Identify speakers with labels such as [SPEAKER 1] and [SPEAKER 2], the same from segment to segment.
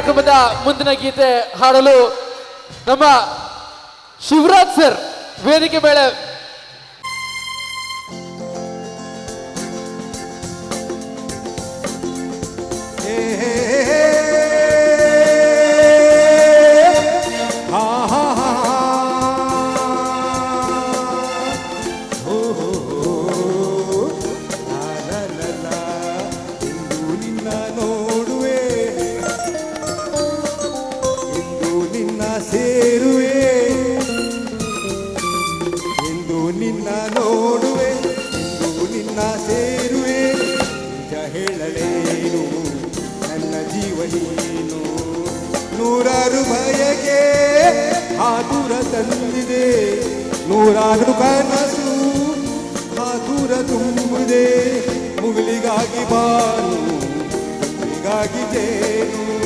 [SPEAKER 1] ಕಾರ್ಯಕ್ರಮದ ಮುಂದಿನ ಗೀತೆ ಹಾಡಲು ನಮ್ಮ ಶಿವರಾಜ್ ಸರ್ ವೇದಿಕೆ ಮೇಲೆ
[SPEAKER 2] ಸೇರುವೆ. ಎಂದು ನಿನ್ನ ನೋಡುವೆ, ಎಂದು ನಿನ್ನ ಸೇರುವೆ. ನಿಜ ಹೇಳಲೇನು ನನ್ನ ಜೀವನೇನು? ನೂರಾರು ಭಯಗೆ ಆತುರ ತಂದಿದೆ. ನೂರಾರು ಕನಸು ಆತುರ ತುಂಬಿದೆ. ಮುಗಿಲಿಗಾಗಿ ಬಾನು, ಮುಗಿಲಿಗಾಗಿ ಜೇನು.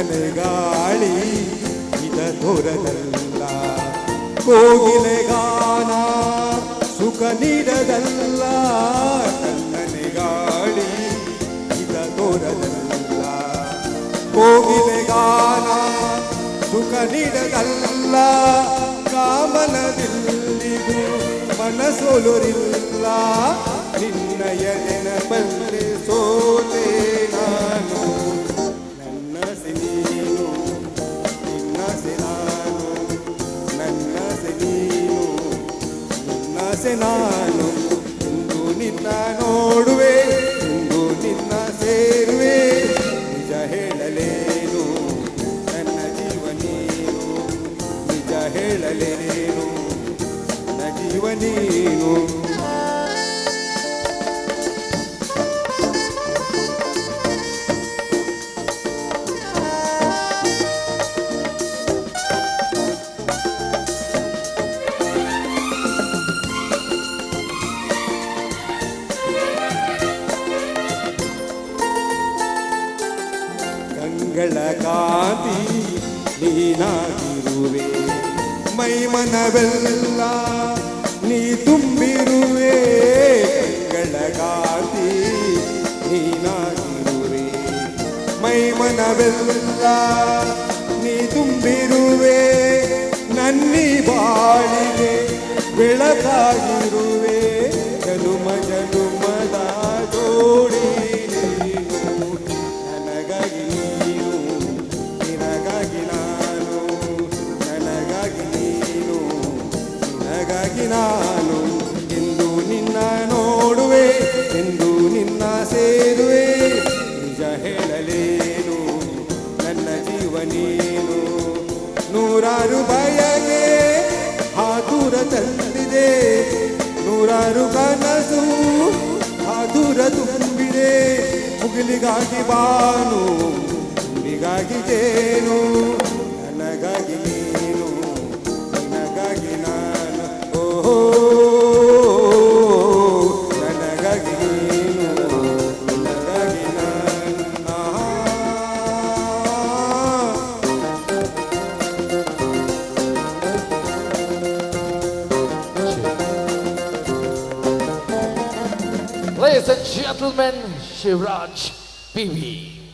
[SPEAKER 2] ತನ್ನನೆ ಗಾಳಿ ಇದ ದೊರದಲ್ಲ. ಕೋಗಿಲೆ ಗಾನ ಸುಖ ನೀಡದಲ್ಲ. ತನ್ನನೆ ಗಾಳಿ ಇದ ದೊರದಲ್ಲ. ಕೋಗಿಲೆ ಗಾನ ಸುಖ ನೀಡದಲ್ಲ. ಕಾಮನದಿಲ್ಲಿಗೂ ಮನಸೋಲುರಿಲ್ಲ. ನಿನ್ನಯ ನೆನಪಲ್ಲಿ ಸೋತೆ ನಿನ್ನಸೆ ನಾನು. ನಿನ್ನ ನೋಡುವೆ. ಕಂಗಳ ಕಾತಿ ನೀನಾಗಿರುವೆ. ಮೈಮನವೆಲ್ಲ ನೀ ತುಂಬಿರುವೆ. ಕಂಗಳ ಕಾತಿ ನೀನಾಗಿರುವೆ. ಮೈಮನವೆಲ್ಲ ನೀ ತುಂಬಿರುವೆ. ನನ್ನಿ ಬಾಳಿಗೆ ಬೆಳಕಾಗಿರುವೆ ಜನುಮ ಜನುಮದ ನಾನು, ಎಂದು ನಿನ್ನ ನೋಡುವೆ, ಎಂದು ನಿನ್ನ ಸೇರುವೆ ನಿಜ ಹೇಳಲೇನು, ನನ್ನ ಜೀವ ನೀನು. ನೂರಾರು ಬಯಗೆ ಆದೂರ ತಂದಿದೆ. ನೂರಾರು ಕನಸು ಆದೂರ ತುಂಬಿದೆ. ಮುಗಿಲಿಗಾಗಿ ಬಾನು, ತುಂಬಿಗಾಗಿ ಜೇನು
[SPEAKER 1] Ladies and gentlemen, Shivraj PV.